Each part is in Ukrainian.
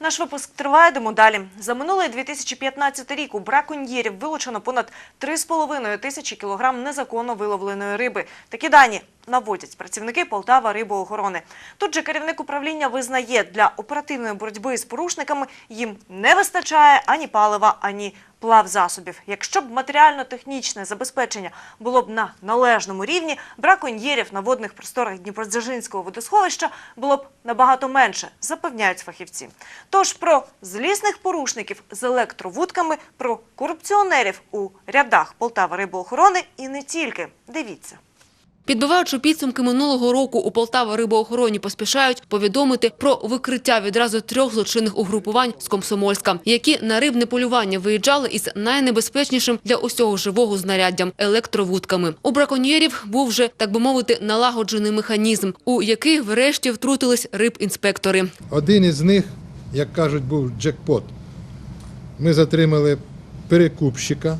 Наш випуск триває, йдемо далі. За минулий 2015 рік у браконьєрів вилучено понад 3,5 тисячі кілограм незаконно виловленої риби. Такі дані наводять працівники Полтава рибоохорони. Тут же керівник управління визнає, для оперативної боротьби з порушниками їм не вистачає ані палива, ані плавзасобів. Якщо б матеріально-технічне забезпечення було б на належному рівні, браконьєрів на водних просторах Дніпродзержинського водосховища було б набагато менше, запевняють фахівці. Тож про злісних порушників з електровудками, про корупціонерів у рядах Полтава рибоохорони і не тільки. Дивіться. Підбиваючи підсумки минулого року, у Полтава рибоохороні поспішають повідомити про викриття відразу трьох злочинних угрупувань з Комсомольська, які на рибне полювання виїжджали із найнебезпечнішим для усього живого знаряддям – електровудками. У браконьєрів був вже, так би мовити, налагоджений механізм, у який врешті втрутились рибінспектори. Один із них, як кажуть, був джекпот. Ми затримали перекупщика,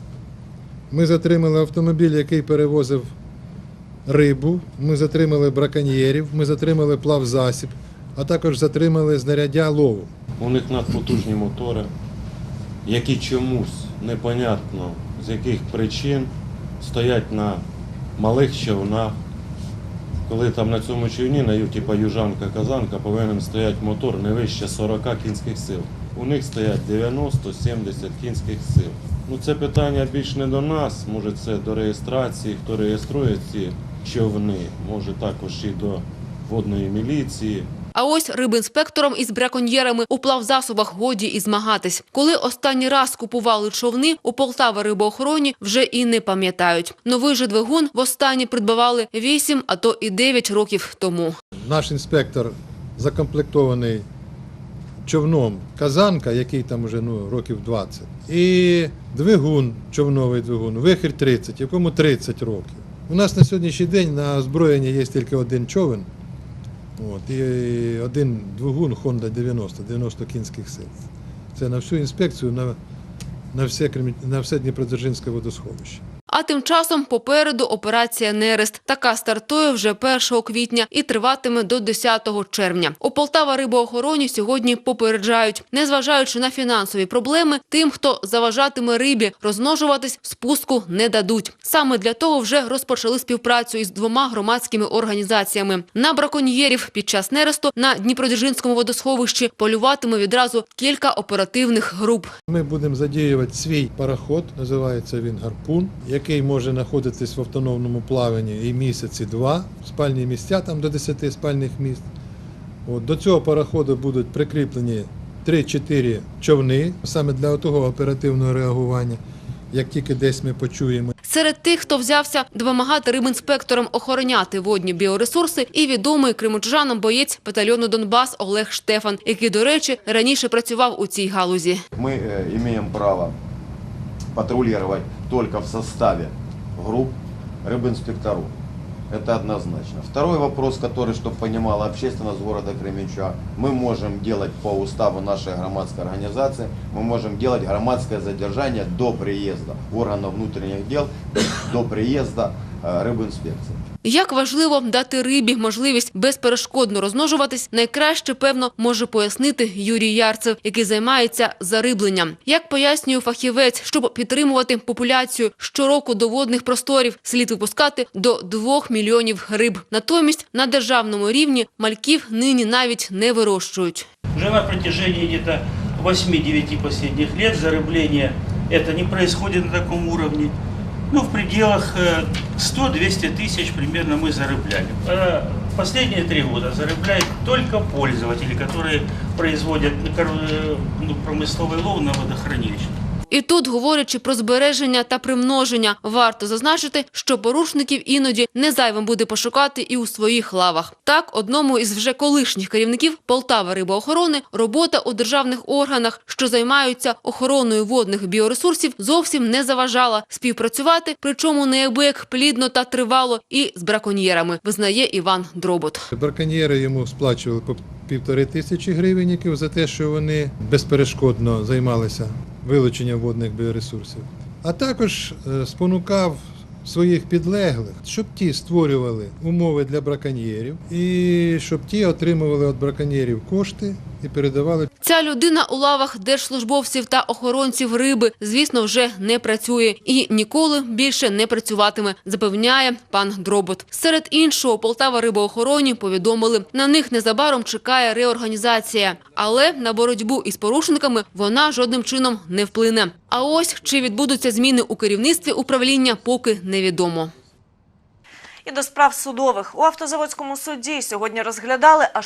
ми затримали автомобіль, який перевозив рибу, ми затримали браконьєрів, ми затримали плавзасіб, а також затримали знаряддя лову. У них надпотужні мотори, які чомусь непонятно з яких причин стоять на малих човнах. Коли там на цьому човні, на типа южанка-казанка, повинен стояти мотор не вище 40 кінських сил. У них стоять 90-70 кінських сил. Ну це питання більш не до нас, може це до реєстрації, хто реєструє ці човни, може також і до водної міліції. А ось рибінспекторам із браконьєрами у плавзасобах годі і змагатись. Коли останній раз купували човни, у Полтава рибоохороні вже і не пам'ятають. Новий же двигун востаннє придбавали 8, а то і 9 років тому. Наш інспектор закомплектований човном Казанка, який там вже ну, років 20, і двигун, човновий двигун, вихір 30, якому 30 років. У нас на сьогоднішній день на озброєнні є тільки один човен. От, і один двигун Honda 90, 90 кінських сил. Це на всю інспекцію, на, на, все, на все Дніпродзержинське водосховище. А тим часом попереду операція «Нерест». Така стартує вже 1 квітня і триватиме до 10 червня. У Полтава рибоохороні сьогодні попереджають, незважаючи на фінансові проблеми, тим, хто заважатиме рибі, розмножуватись спуску не дадуть. Саме для того вже розпочали співпрацю із двома громадськими організаціями. На браконьєрів під час нересту на Дніпродзержинському водосховищі полюватиме відразу кілька оперативних груп. Ми будемо задіювати свій пароход, називається він гарпун, який може знаходитись в автономному плаванні і місяці два, спальні місця там до 10 спальних місць. От, до цього пароходу будуть прикріплені 3-4 човни саме для того оперативного реагування. Як тільки десь ми почуємо Серед тих, хто взявся допомагати рибінспекторам охороняти водні біоресурси, і відомий кримучужанам боєць батальйону Донбас Олег Штефан, який, до речі, раніше працював у цій галузі. Мы э, имеем право патрулировать только в составе групп рыбинспекторов. Это однозначно. Второй вопрос, который, чтобы понимала общественность города Кременчуга, мы можем делать по уставу нашей громадской организации, мы можем делать громадское задержание до приезда органов внутренних дел, до приезда э, рыбинспекции. Як важливо дати рибі можливість безперешкодно розмножуватись, найкраще, певно, може пояснити Юрій Ярцев, який займається зарибленням. Як пояснює фахівець, щоб підтримувати популяцію щороку до водних просторів, слід випускати до 2 мільйонів риб. Натомість на державному рівні мальків нині навіть не вирощують. Уже на протяжении где-то 8-9 последних лет зарыбление это не происходит на таком уровне. Ну, в пределах э, 100-200 тысяч примерно мы зарыбляли. А Последние три года зарыбляют только пользователи, которые производят э, ну, промысловый лов на водохранилищах. І тут, говорячи про збереження та примноження, варто зазначити, що порушників іноді не зайвим буде пошукати і у своїх лавах. Так, одному із вже колишніх керівників Полтава рибоохорони робота у державних органах, що займаються охороною водних біоресурсів, зовсім не заважала співпрацювати, причому неабияк плідно та тривало, і з браконьєрами, визнає Іван Дробот. Браконьєри йому сплачували по півтори тисячі гривень за те, що вони безперешкодно займалися вилученням водних біоресурсів. А також е, спонукав своїх підлеглих, щоб ті створювали умови для браконьєрів і щоб ті отримували від браконьєрів кошти і передавали Ця людина у лавах держслужбовців та охоронців риби, звісно, вже не працює і ніколи більше не працюватиме, запевняє пан Дробот. Серед іншого, Полтава рибоохороні повідомили, на них незабаром чекає реорганізація, але на боротьбу із порушниками вона жодним чином не вплине. А ось чи відбудуться зміни у керівництві управління, поки невідомо. І до справ судових у автозаводському суді сьогодні розглядали аж